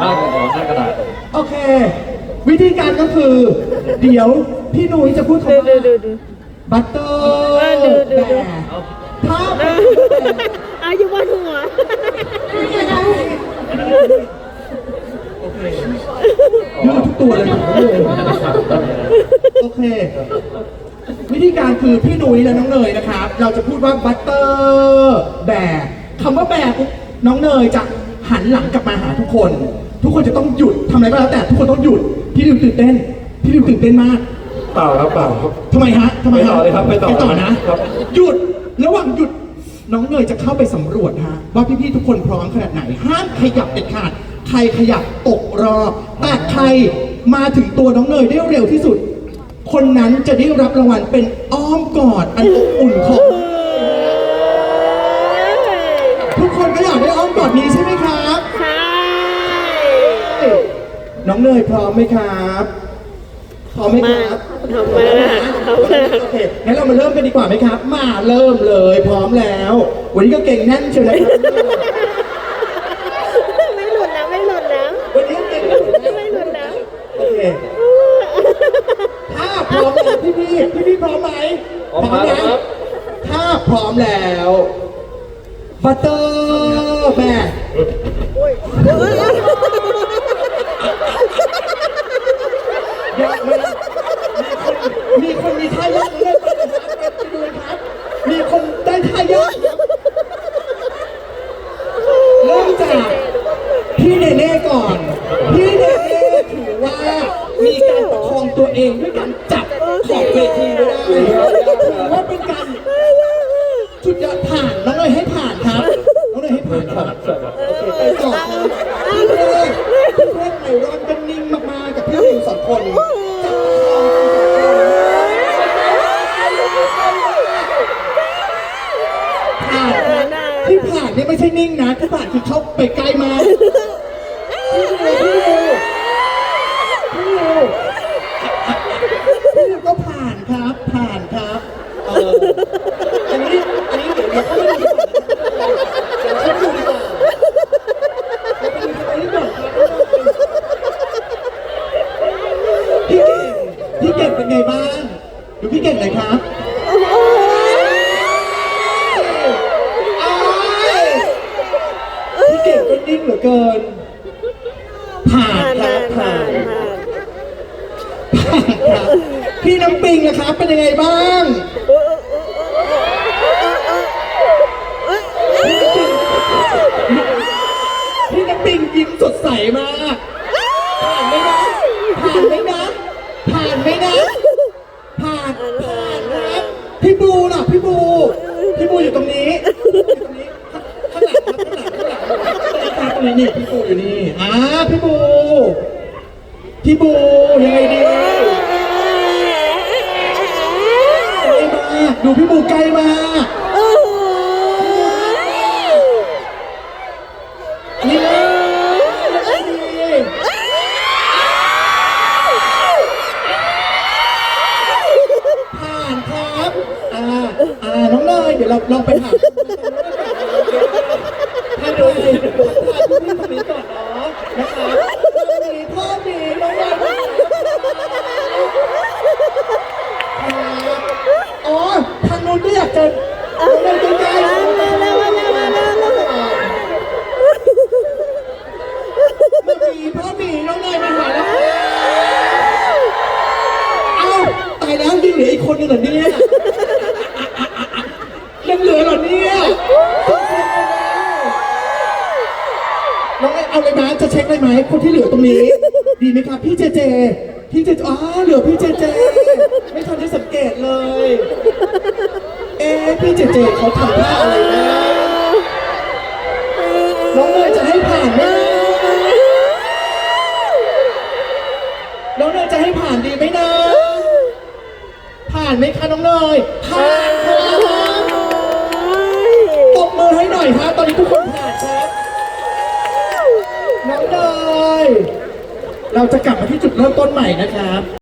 หน้าของหน้ากระดาษโอเค วิธีการก็คือ เดี๋ยวพี่นุ้ยจะพูดคำดูว่าดูดูดู บัตเตอเออร์ดูดูแบดูร์ถ้าอายุบนหัว ดูทุกตัวเลยโอเค วิธีการคือพี่นุ้ยและน้องเนยนะครับ เราจะพูดว่าบัตเตอร์แบร์คำว่าแบร์ปุ๊บน้องเนยจะ หันหลังกลับมาหาทุกคน ทุกคนจะต้องหยุดทำอะไรก็แล้วแต่ทุกคนต้องหยุดพี่ดิวตื่นเต้นพี่ดิวตื่นเต้นมากเปล่าครับเปล่าครับ ทำไมฮะทำไมฮะไปต่อเลยครับไปต่อไปต่อนะครับ หยุดระหว่างหยุดน้องเนยจะเข้าไปสำรวจฮะว่าพี่ๆทุกคนพร้อมขนาดไหนห้ามขยับเด็ดขาดใครขยับตกรอบแต่ใครมาถึงตัวน้องเนยได้เร็วที่สุด คนนั้นจะได้รับรางวัลเป็นอ้อมกอดอันอบอุ่นของ น้องเนยพร้อมไหมครับพร้อมไหมครับทำมาทำมาโอเคงั้นเรามาเริ่มกันดีกว่าไหมครับ มาเริ่มเลย พร้อมแล้ว วันนี้ก็เก่งแน่นเชียวนะครับไม่หลุดแล้วไม่หลุดแล้ววันนี้เก่งไม่หลุดแล้วโอเคถ้าพร้อมแล้วพี่พี่พี่พี่พร้อมไหมพร้อมครับถ้าพร้อมแล้วบัตเตอร์แบกยังไม่มีคนมีท่ายากเล่นไปเลยครับไปดูครับ มีคนได้ ทายากครับเริ่มจากพี่เนเน่ก่อน พี่เนเน่ถือว่ามีการประคองตัวเองด้วยการจับขอบเวทีไว้ได้ถือว่าเป็นการจุดยอดผ่านน้องเลยให้ผ่านครับน้องเลยให้ผ่านครับโอเคไปต่อครับี่ไม่ใช่นิ่งนะที่ผ่านคือเข้าไปไกลมาพี่ดูพี่ดูพี่ดูพี่ดูก็ผ่านครับ ผ่านครับเอออันนี้อันนี้เดี๋ยวเดี๋ยวเขาไม่ดูเดี๋ยวเขาดูดีกว่าเราไปดูตรงนี้ก่อนครับพี่เก่งพี่เก่งเป็นไงบ้างดูพี่เก่งหน่อยครับ เก่งก็นิ่งเหลือเกิน ผ่านผ่านคผ่ารับนผ่าผ่านนผ่านครับพี่น้ำปิงนะครับ เป็นยังไงบ้างพี่น้ำปิงยิ้มสดใสมากผ่านไหมนะผ่านไหมนะผ่านไหมนะผ่านผ่านครับพี่บูล่ะพี่บู พี่บูอยู่ตรงนี้ นี้นี่พี่บูอยู่นี่อ่าพี่บูพี่บูยังไงดีใกล้มาดูพี่บูใกล้มากนี่ผ่านครับอ่าอ่าน้องเนยเดี๋ยวเราลองไปถาม ถ้าดูดีดู ถ่ายรูปที่ตรงนี้ก่อนเนาะนะครับมีพ่อมีน้องเนยอ๋อทางนู้นก็อยากเจอน้องเนยใกล้ๆมาแล้วมาแล้วมาแล้วมาแล้วมามีพ่อมีน้องเนยมาหาแล้วเอ้าตายแล้วยังเหลืออีกคนหนึงเหรอเนี่ยยังเหลือเหรอเนี่ย น้องเนยเอาเลยไหมจะเช็คเลยไหมคนที่เหลือตรงนี้ ดีไหมครับพี่เจเจ พี่เจเจอ๋อเหลือพี่เจเจ ไม่ทันได้สังเกตเลย เอ๊ะพี่เจเจเขาทำท่าอะไรนะน้องเนยจะให้ผ่านไหมน้องเนยจะให้ผ่านดีไหมนะ ผ่านไหมคะน้องเนยผ่านครับตบมือให้หน่อยครับตอนนี้ทุกคนผ่านครับน้องเนย เราจะกลับมาที่จุดเริ่มต้นใหม่นะครับ